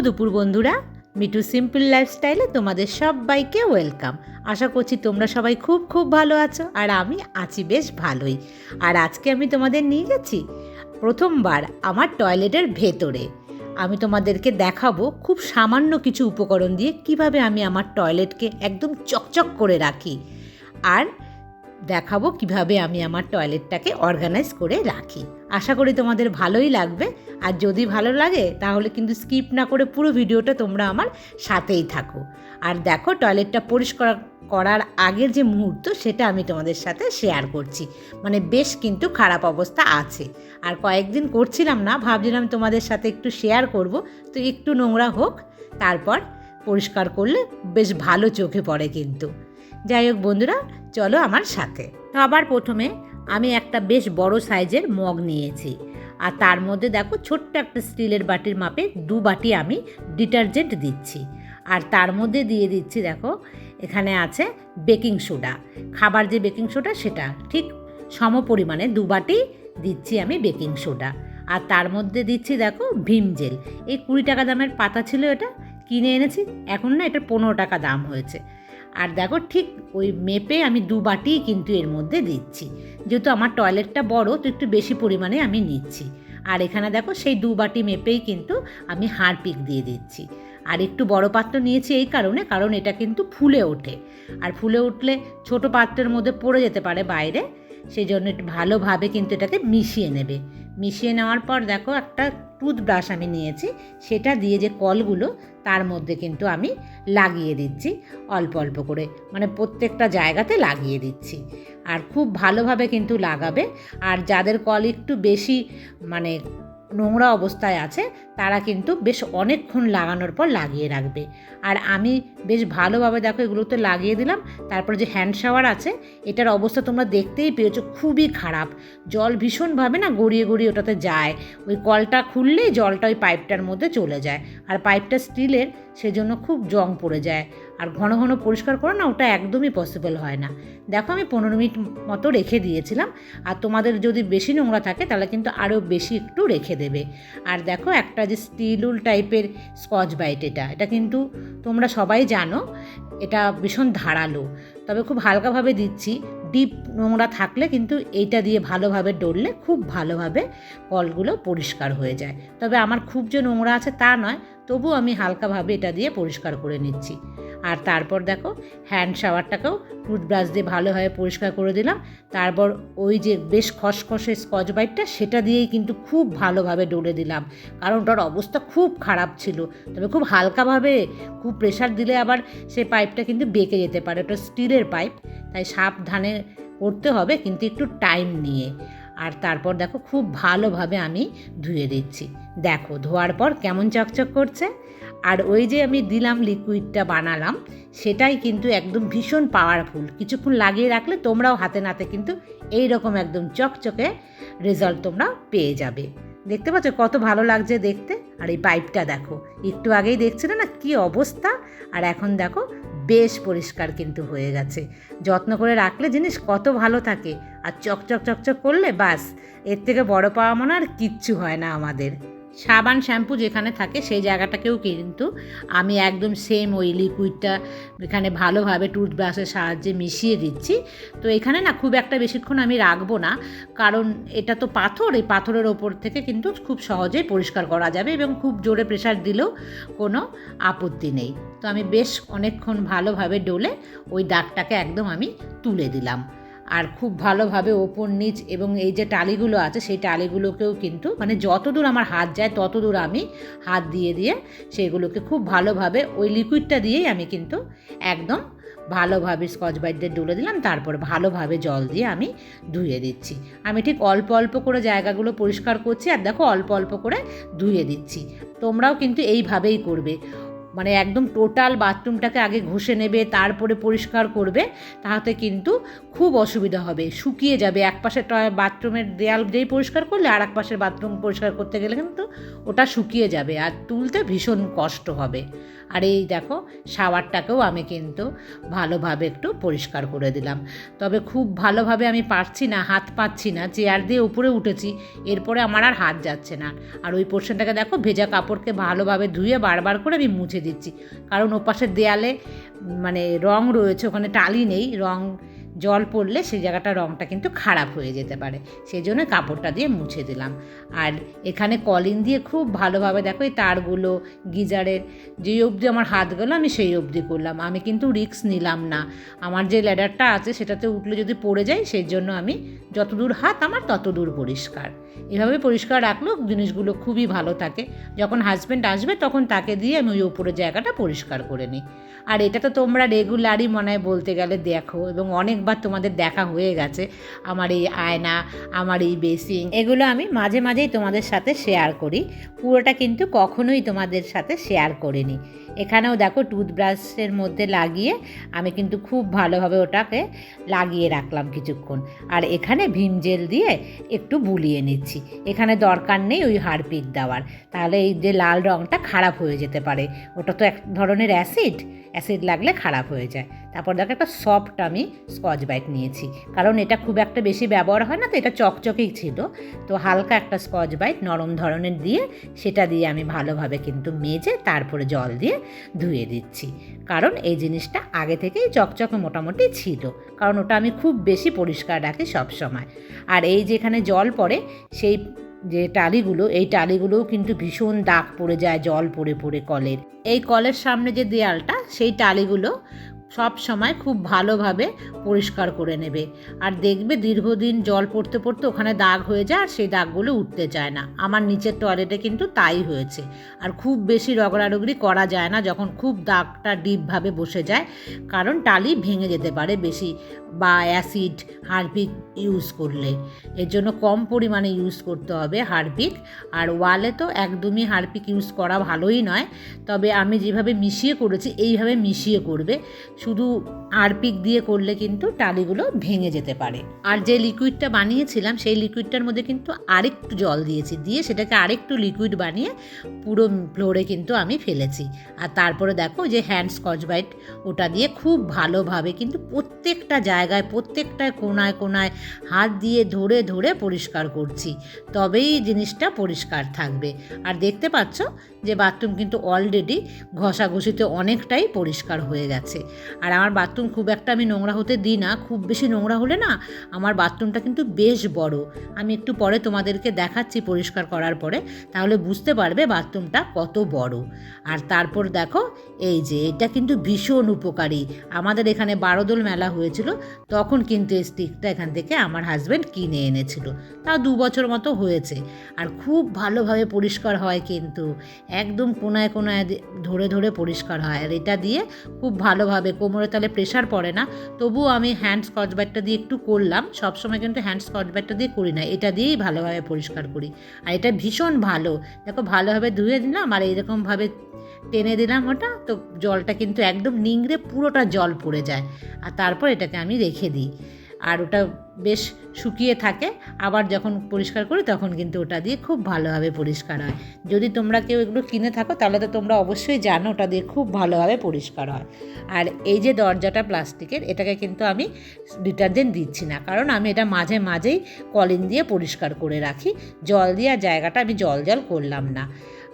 দুপুর বন্ধুরা। Me too simple লাইফস্টাইলে তোমাদের সবাইকে ওয়েলকাম। আশা করছি তোমরা সবাই খুব খুব ভালো আছো আর আমি আছি বেশ ভালোই। আর আজকে আমি তোমাদের নিয়ে গেছি প্রথমবার আমার টয়লেটের ভেতরে। আমি তোমাদেরকে দেখাবো খুব সামান্য কিছু উপকরণ দিয়ে কীভাবে আমি আমার টয়লেটকে একদম চকচক করে রাখি। আর দেখাবো কীভাবে আমি আমার টয়লেটটাকে অর্গানাইজ করে রাখি। আশা করি তোমাদের ভালোই লাগবে। আর যদি ভালো লাগে, তাহলে কিন্তু স্কিপ না করে পুরো ভিডিওটা তোমরা আমার সাথেই থাকো। আর দেখো, টয়লেটটা পরিষ্কার করার আগের যে মুহূর্ত, সেটা আমি তোমাদের সাথে শেয়ার করছি। মানে বেশ কিন্তু খারাপ অবস্থা আছে। আর কয়েকদিন করছিলাম না, ভাবছিলাম তোমাদের সাথে একটু শেয়ার করব। তো একটু নোংরা হোক, তারপর পরিষ্কার করলে বেশ ভালো চোখে পড়ে কিন্তু। যাই হোক বন্ধুরা, চলো আমার সাথে। আবার প্রথমে আমি একটা বেশ বড় সাইজের মগ নিয়েছি। আর তার মধ্যে দেখো ছোট্ট একটা স্টিলের বাটির মাপে দু বাটি আমি ডিটারজেন্ট দিচ্ছি। আর তার মধ্যে দিয়ে দিচ্ছি দেখো, এখানে আছে বেকিং সোডা। খাবার যে বেকিং সোডা সেটা, ঠিক সম পরিমাণে দু বাটি দিচ্ছি আমি বেকিং সোডা। আর তার মধ্যে দিচ্ছি দেখো ভীম জেল। এই কুড়ি টাকা দামের পাতা ছিল এটা, কিনে এনেছি। এখন না এটা পনেরো টাকা দাম হয়েছে। আর দেখো ঠিক ওই মেপে আমি দু বাটি কিন্তু এর মধ্যে দিচ্ছি। যেহেতু আমার টয়লেটটা বড়, তো একটু বেশি পরিমাণে আমি নিচ্ছি। আর এখানে দেখো সেই দু বাটি মেপেই কিন্তু আমি হারপিক দিয়ে দিচ্ছি। আর একটু বড় পাত্র নিয়েছি এই কারণে, কারণ এটা কিন্তু ফুলে ওঠে। আর ফুলে উঠলে ছোট পাত্রের মধ্যে পড়ে যেতে পারে বাইরে। সেই জন্য একটু ভালোভাবে কিন্তু এটাকে মিশিয়ে নেবে। মিশিয়ে নেওয়ার পর দেখো একটা টুথব্রাশ আমি নিয়েছি, সেটা দিয়ে যে কলগুলো তার মধ্যে কিন্তু আমি লাগিয়ে দিচ্ছি, অল্প অল্প করে। মানে প্রত্যেকটা জায়গাতে লাগিয়ে দিচ্ছি। আর খুব ভালোভাবে কিন্তু লাগাবে। আর যাদের কল একটু বেশি মানে নোংরা অবস্থায় আছে, তারা কিন্তু বেশ অনেকক্ষণ লাগানোর পর লাগিয়ে রাখবে। আর আমি বেশ ভালোভাবে দেখো এগুলোতে লাগিয়ে দিলাম, তারপর যে হ্যান্ড শাওয়ার আছে, এটার অবস্থা তোমরা দেখতেই পেয়েছ খুবই খারাপ। জল ভীষণভাবে না গড়িয়ে গড়িয়ে ওটাতে যায়। ওই কলটা খুললেই জলটা ওই পাইপটার মধ্যে চলে যায়। আর পাইপটা স্টিলের সেজন্য খুব জং পড়ে যায়। আর ঘন ঘন পরিষ্কার করো না, ওটা একদমই পসিবল হয় না। দেখো আমি পনেরো মিনিট মতো রেখে দিয়েছিলাম, আর তোমাদের যদি বেশি নোংরা থাকে, তাহলে কিন্তু আরও বেশি একটু রেখে দেবে। আর দেখো একটা যে স্টিলুল টাইপের স্কচ বাইট এটা এটা কিন্তু তোমরা সবাই জানো, এটা ভীষণ ধারালো। তবে খুব হালকাভাবে দিচ্ছি ডিপ নোংরা থাকলে কিন্তু এইটা দিয়ে ভালোভাবে ডললে খুব ভালোভাবে কলগুলো পরিষ্কার হয়ে যায়। তবে আমার খুব যে নোংরা আছে তা নয় তবু আমি হালকাভাবে এটা দিয়ে পরিষ্কার করে নিচ্ছি। আর তারপর দেখো হ্যান্ড শাওয়ারটাকেও টুথব্রাশ দিয়ে ভালোভাবে পরিষ্কার করে দিলাম। তারপর ওই যে বেশ খসখসে স্কচ বাইটটা সেটা দিয়েই কিন্তু খুব ভালোভাবে ডলে দিলাম। কারণ ওটার অবস্থা খুব খারাপ ছিল। তবে খুব হালকাভাবে, খুব প্রেশার দিলে আবার সেই পাইপটা কিন্তু বেঁকে যেতে পারে। ওটা স্টিলের পাইপ তাই সাবধানে করতে হবে, কিন্তু একটু টাইম নিয়ে। আর তারপর দেখো খুব ভালোভাবে আমি ধুয়ে দিচ্ছি। দেখো, ধোয়ার পর কেমন চকচক করছে। আর ওই যে আমি দিলাম লিকুইডটা বানালাম, সেটাই কিন্তু একদম ভীষণ পাওয়ারফুল কিছুক্ষণ লাগিয়ে রাখলে তোমরাও হাতে নাতে কিন্তু এই রকম একদম চকচকে রেজাল্ট তোমরা পেয়ে যাবে। দেখতে পাচ্ছ কত ভালো লাগছে দেখতে? আর এই পাইপটা দেখো, একটু আগেই দেখছিলে না কি অবস্থা? আর এখন দেখো বেশ পরিষ্কার কিন্তু হয়ে গেছে। যত্ন করে রাখলে জিনিস কত ভালো থাকে। আর চকচক চকচক করলে বাস, এর থেকে বড় পাওয়া মনে আর কিচ্ছু হয় না আমাদের। সাবান, শ্যাম্পু যেখানে থাকে সেই জায়গাটাকেও কিন্তু আমি একদম সেম ওই লিকুইডটা এখানে ভালোভাবে টুথব্রাশের সাহায্যে মিশিয়ে দিচ্ছি। তো এখানে না খুব একটা বেশিক্ষণ আমি রাখব না, কারণ এটা তো পাথর, এই পাথরের ওপর থেকে কিন্তু খুব সহজেই পরিষ্কার করা যাবে এবং খুব জোরে প্রেশার দিলেও কোনো আপত্তি নেই। তো আমি বেশ অনেকক্ষণ ভালোভাবে ডলে ওই দাগটাকে একদম আমি তুলে দিলাম। আর খুব ভালোভাবে ওপর নিচ এবং এই যে টালিগুলো আছে, সেই টালিগুলোকেও কিন্তু মানে যত দূর আমার হাত যায় তত দূর আমি হাত দিয়ে দিয়ে সেগুলোকে খুব ভালোভাবে ওই লিকুইডটা দিয়েই আমি কিন্তু একদম ভালোভাবে স্কচ বাইট দিয়ে ডলে দিলাম। তারপর ভালোভাবে জল দিয়ে আমি ধুয়ে দিচ্ছি। আমি ঠিক অল্প অল্প করে জায়গাগুলো পরিষ্কার করছি আর দেখো অল্প অল্প করে ধুয়ে দিচ্ছি। তোমরাও কিন্তু এইভাবেই করবে। মানে একদম টোটাল বাথরুমটাকে আগে ঘষে নেবে, তারপরে পরিষ্কার করবে তাহাতে কিন্তু খুব অসুবিধা হবে। শুকিয়ে যাবে। এক পাশে বাথরুমের দেয়াল যেই পরিষ্কার করলে আর এক পাশের বাথরুম পরিষ্কার করতে গেলে কিন্তু ওটা শুকিয়ে যাবে। আর তুলতে ভীষণ কষ্ট হবে। আর এই দেখো, শাওয়ারটাকেও আমি কিন্তু ভালোভাবে একটু পরিষ্কার করে দিলাম। তবে খুব ভালোভাবে আমি পারছি না, হাত পাচ্ছি না, চেয়ার দিয়ে উপরে উঠেছি, এরপরে আমার আর হাত যাচ্ছে না। আর ওই পোর্শনটাকে দেখো, ভেজা কাপড়কে ভালোভাবে ধুয়ে বারবার করে আমি মুছে দিচ্ছি। কারণ ওপাশের দেয়ালে মানে রং রয়েছে, ওখানে টালি নেই, রং জল পড়লে সেই জায়গাটা রঙটা কিন্তু খারাপ হয়ে যেতে পারে। সেই জন্য কাপড়টা দিয়ে মুছে দিলাম। আর এখানে কলিন দিয়ে খুব ভালোভাবে দেখো এই তারগুলো, গিজারের যেই অবধি আমার হাত গেলো, আমি সেই অবধি করলাম। আমি কিন্তু রিক্স নিলাম না। আমার যে ল্যাডারটা আছে সেটাতে উঠলে যদি পড়ে যায় সেই জন্য আমি যতদূর হাত আমার তত দূর পরিষ্কার। এভাবে পরিষ্কার রাখলেও জিনিসগুলো খুবই ভালো থাকে। যখন হাজব্যান্ড আসবে, তখন তাকে দিয়ে আমি ওই উপরের জায়গাটা পরিষ্কার করে নিই। আর এটা তো তোমরা রেগুলারই মনে হয় বলতে গেলে দেখো, এবং অনেকবার তোমাদের দেখা হয়ে গেছে, আমার এই আয়না, আমার এই বেসিং এগুলো আমি মাঝে মাঝেই তোমাদের সাথে শেয়ার করি। পুরোটা কিন্তু কখনোই তোমাদের সাথে শেয়ার করিনি এখানেও দেখো টুথব্রাশের মধ্যে লাগিয়ে আমি কিন্তু খুব ভালোভাবে ওটাকে লাগিয়ে রাখলাম কিছুক্ষণ। আর এখানে ভীম জেল দিয়ে একটু বুলিয়ে নিচ্ছি। এখানে দরকার নেই ওই হারপিক দেওয়ার। তাহলে এই যে লাল রঙটা খারাপ হয়ে যেতে পারে। ওটা তো এক ধরনের অ্যাসিড। অ্যাসিড লাগলে খারাপ হয়ে যায়। তারপর দেখো একটা সফট আমি স্কচ ব্রাইট নিয়েছি। কারণ এটা খুব একটা বেশি ব্যবহার হয় না তো, এটা চকচকেই ছিল। তো হালকা একটা স্কচ ব্রাইট নরম ধরনের দিয়ে সেটা দিয়ে আমি ভালোভাবে কিন্তু মেজে তারপরে জল দিয়ে ধুয়ে দিচ্ছি। কারণ এই জিনিসটা আগে থেকেই চকচকে মোটামুটি ছিল। কারণ ওটা আমি খুব বেশি পরিষ্কার রাখি সব সময় আর এই যেখানে জল পড়ে সেই যে টালিগুলো, এই টালিগুলোও কিন্তু ভীষণ দাগ পড়ে যায়, জল পড়ে পড়ে কলের। এই কলের সামনে যে দেয়ালটা, সেই টালিগুলো সব সময় খুব ভালোভাবে পরিষ্কার করে নেবে। আর দেখবে দীর্ঘদিন জল পড়তে পড়তে ওখানে দাগ হয়ে যায় আর সেই দাগগুলো উঠতে চায় না। আমার নিচের টয়লেটে কিন্তু তাই হয়েছে। আর খুব বেশি রগড়ারগড়ি করা যায় না যখন খুব দাগটা ডিপভাবে বসে যায়, কারণ টালি ভেঙে যেতে পারে বেশি বা অ্যাসিড হারপিক ইউজ করলে। এর জন্য কম পরিমাণে ইউজ করতে হবে হারপিক। আর ওয়ালে তো একদমই হারপিক ইউজ করা ভালোই নয়। তবে আমি যেভাবে মিশিয়ে করেছি, এইভাবে মিশিয়ে করবে। শুধু হারপিক দিয়ে করলে কিন্তু টালিগুলো ভেঙে যেতে পারে। আর যে লিকুইডটা বানিয়েছিলাম, সেই লিকুইডটার মধ্যে কিন্তু আরেকটু জল দিয়েছি, দিয়ে সেটাকে আরেকটু লিকুইড বানিয়ে পুরো ফ্লোরে কিন্তু আমি ফেলেছি। আর তারপরে দেখো যে হ্যান্ড স্কচ বাইট ওটা দিয়ে খুব ভালোভাবে কিন্তু প্রত্যেকটা জায়গায়, প্রত্যেকটা কোনায় কোনায় হাত দিয়ে ধরে ধরে পরিষ্কার করছি। তবেই জিনিসটা পরিষ্কার থাকবে। আর দেখতে পাচ্ছ যে বাথরুম কিন্তু অলরেডি ঘষাঘষিতে অনেকটাই পরিষ্কার হয়ে গেছে। আর আমার বাথরুম খুব একটা আমি নোংরা হতে দিই না, খুব বেশি নোংরা হলে না আমার বাথরুমটা কিন্তু বেশ বড়। আমি একটু পরে তোমাদেরকে দেখাচ্ছি পরিষ্কার করার পরে, তাহলে বুঝতে পারবে বাথরুমটা কত বড়। আর তারপর দেখো, এই যে এটা কিন্তু ভীষণ উপকারী। আমাদের এখানে বারোদোল মেলা হয়েছিল, তখন কিন্তু এই স্টিকটা এখান থেকে আমার হাজব্যান্ড কিনে এনেছিল। তাও দু বছর মতো হয়েছে। আর খুব ভালোভাবে পরিষ্কার হয় কিন্তু, একদম কোনায় কোনায় ধরে ধরে পরিষ্কার হয়। আর এটা দিয়ে খুব ভালোভাবে কোমরে তালে প্রেশার পড়ে না। তবুও আমি হ্যান্ড স্কচ দিয়ে একটু করলাম। সবসময় কিন্তু হ্যান্ড স্কচ ব্রাইটটা দিয়ে করি না। এটা দিয়েই ভালোভাবে পরিষ্কার করি। আর এটা ভীষণ ভালো। দেখো ভালোভাবে ধুয়ে দিলাম আর এইরকমভাবে টেনে দিলাম ওটা। তো জলটা কিন্তু একদম নিংড়ে পুরোটা জল পড়ে যায়। আর তারপর এটাকে আমি রেখে দিই। আর ওটা বেশ শুকিয়ে থাকে, আবার যখন পরিষ্কার করি তখন কিন্তু ওটা দিয়ে খুব ভালোভাবে পরিষ্কার হয়। যদি তোমরা কেউ এগুলো কিনে থাকো তাহলে তো তোমরা অবশ্যই জানো ওটা দিয়ে খুব ভালোভাবে পরিষ্কার হয়। আর এই যে দরজাটা প্লাস্টিকের, এটাকে কিন্তু আমি ডিটারজেন্ট দিচ্ছি না, কারণ আমি এটা মাঝে মাঝেই কলিন দিয়ে পরিষ্কার করে রাখি। জল দিয়ে আর জায়গাটা আমি জল জল করলাম না।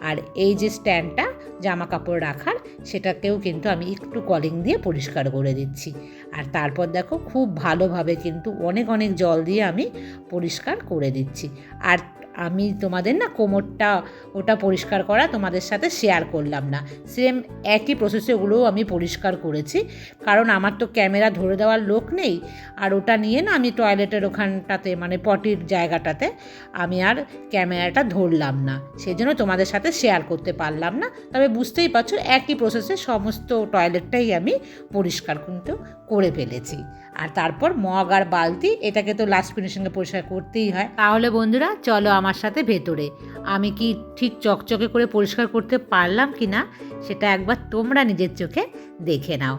আর এই যে স্ট্যান্ডটা, জামা কাপড় রাখার, সেটাকেও কিন্তু আমি একটু কলিং দিয়ে পরিষ্কার করে দিচ্ছি। আর তারপর দেখো, খুব ভালোভাবে কিন্তু অনেক অনেক জল দিয়ে আমি পরিষ্কার করে দিচ্ছি। আর আমি তোমাদের না কোমরটা, ওটা পরিষ্কার করা তোমাদের সাথে শেয়ার করলাম না। সেম একই প্রসেসে ওগুলোও আমি পরিষ্কার করেছি। কারণ আমার তো ক্যামেরা ধরে দেওয়ার লোক নেই। আর ওটা নিয়ে না আমি টয়লেটের ওখানটাতে মানে পটির জায়গাটাতে আমি আর ক্যামেরাটা ধরলাম না। সেই জন্য তোমাদের সাথে শেয়ার করতে পারলাম না। তবে বুঝতেই পারছ, একই প্রসেসে সমস্ত টয়লেটটাই আমি পরিষ্কার কিন্তু করে ফেলেছি। আর তারপর মগ আর বালতি, এটাকে তো লাস্ট ফিনিশিংয়ে পরিষ্কার করতেই হয়। তাহলে বন্ধুরা, চলো আমার সাথে ভেতরে। আমি কি ঠিক চকচকে করে পরিষ্কার করতে পারলাম কি না, সেটা একবার তোমরা নিজের চোখে দেখে নাও।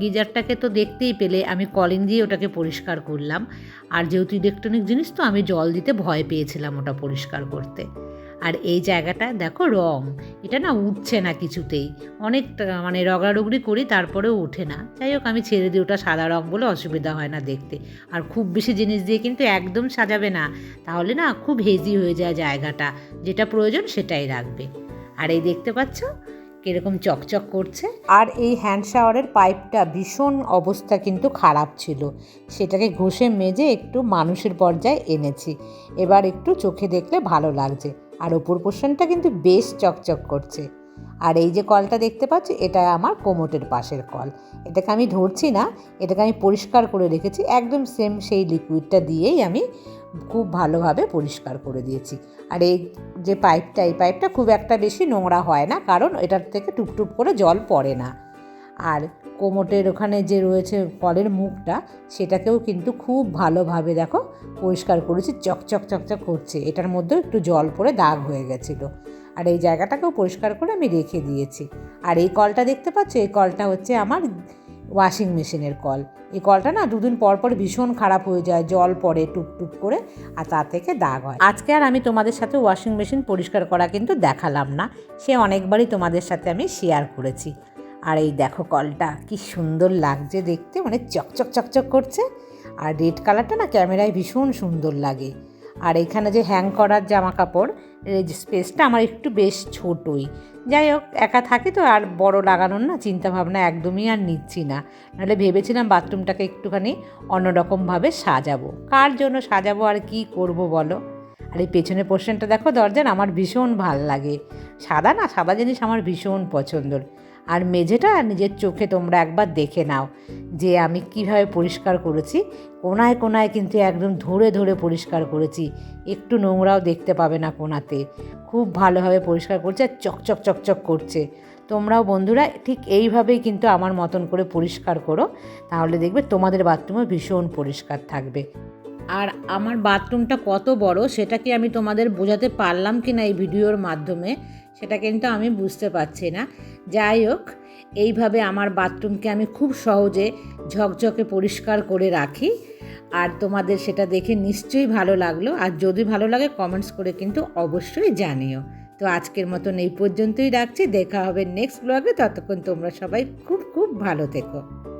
গিজারটাকে তো দেখতেই পেলে, আমি কলিং দিয়ে ওটাকে পরিষ্কার করলাম। আর যেহেতু ইলেকট্রনিক জিনিস, তো আমি জল দিতে ভয় পেয়েছিলাম ওটা পরিষ্কার করতে। আর এই জায়গাটা দেখো রং। এটা না উঠছে না কিছুতেই। অনেক মানে রগড়ারগড়ি করি, তারপরেও ওঠে না। যাই হোক, আমি ছেড়ে দিই, ওটা সাদা রং বলে অসুবিধা হয় না দেখতে। আর খুব বেশি জিনিস দিয়ে কিন্তু একদম সাজাবে না। তাহলে না খুব হেজি হয়ে যায় জায়গাটা। যেটা প্রয়োজন সেটাই রাখবে। আর এই দেখতে পাচ্ছ, কীরকম চকচক করছে। আর এই হ্যান্ড শাওয়ারের পাইপটা ভীষণ অবস্থা কিন্তু খারাপ ছিল। সেটাকে ঘষে মেজে একটু মানুষের পর্যায়ে এনেছি। এবার একটু চোখে দেখলে ভালো লাগছে। আর ওপর পোর্শনটা কিন্তু বেশ চকচক করছে। আর এই যে কলটা দেখতে পাচ্ছ, এটা আমার কোমোটের পাশের কল। এটাকে আমি ধরছি না, এটাকে আমি পরিষ্কার করে রেখেছি, একদম সেম সেই লিকুইডটা দিয়েই আমি খুব ভালোভাবে পরিষ্কার করে দিয়েছি। আর এই যে পাইপটা এই পাইপটা খুব একটা বেশি নোংরা হয় না, কারণ এটার থেকে টুপটুপ করে জল পড়ে না। আর কোমোটের ওখানে যে রয়েছে কলের মুখটা, সেটাকেও কিন্তু খুব ভালোভাবে দেখো পরিষ্কার করেছি, চকচক চকচক করছে। এটার মধ্যেও একটু জল পড়ে দাগ হয়ে গেছিল। আর এই জায়গাটাকেও পরিষ্কার করে আমি রেখে দিয়েছি। আর এই কলটা দেখতে পাচ্ছ? এই কলটা হচ্ছে আমার ওয়াশিং মেশিনের কল। এই কলটা না দুদিন পর পর ভীষণ খারাপ হয়ে যায়, জল পড়ে টুপটুপ করে, আর তা থেকে দাগ হয়। আজকে আর আমি তোমাদের সাথে ওয়াশিং মেশিন পরিষ্কার করা কিন্তু দেখালাম না, সে অনেকবারই তোমাদের সাথে আমি শেয়ার করেছি। আর এই দেখো কলটা, কি সুন্দর লাগছে দেখতে মানে চকচক চকচক করছে। আর রেড কালারটা না ক্যামেরায় ভীষণ সুন্দর লাগে। আর এখানে যে হ্যাং করার জামা কাপড় এই যে স্পেসটা আমার একটু বেশ ছোটই। যাই হোক, একা থাকি তো, আর বড় লাগানোর না চিন্তা ভাবনা একদমই আর নিচ্ছি না। নাহলে ভেবেছিলাম বাথরুমটাকে একটুখানি অন্যরকমভাবে সাজাবো। কার জন্য সাজাবো আর কি করব বলো? আর এই পেছনে পোর্শনটা দেখো, দরজার, আমার ভীষণ ভালো লাগে। সাদা না, সাদা জিনিস আমার ভীষণ পছন্দর। আর মেঝেটা নিজের চোখে তোমরা একবার দেখে নাও যে আমি কীভাবে পরিষ্কার করেছি। কোনায় কোনায় কিন্তু একদম ধরে ধরে পরিষ্কার করেছি। একটু নোংরাও দেখতে পাবে না কোনাতে। খুব ভালোভাবে পরিষ্কার করছে আর চকচক চকচক করছে। তোমরাও বন্ধুরা ঠিক এইভাবেই কিন্তু আমার মতন করে পরিষ্কার করো। তাহলে দেখবে তোমাদের বাথরুমও ভীষণ পরিষ্কার থাকবে। আর আমার বাথরুমটা কত বড় সেটা কি আমি তোমাদের বোঝাতে পারলাম কি না এই ভিডিওর মাধ্যমে, সেটা কিন্তু আমি বুঝতে পারছি না। যাই হোক, এইভাবে আমার বাথরুমকে আমি খুব সহজে ঝকঝকে পরিষ্কার করে রাখি। আর তোমাদের সেটা দেখে নিশ্চয়ই ভালো লাগল। আর যদি ভালো লাগে কমেন্টস করে কিন্তু অবশ্যই জানিও। তো আজকের মতন এই পর্যন্তই রাখছি। দেখা হবে নেক্সট ব্লগে ততক্ষণ তোমরা সবাই খুব খুব ভালো থেকো।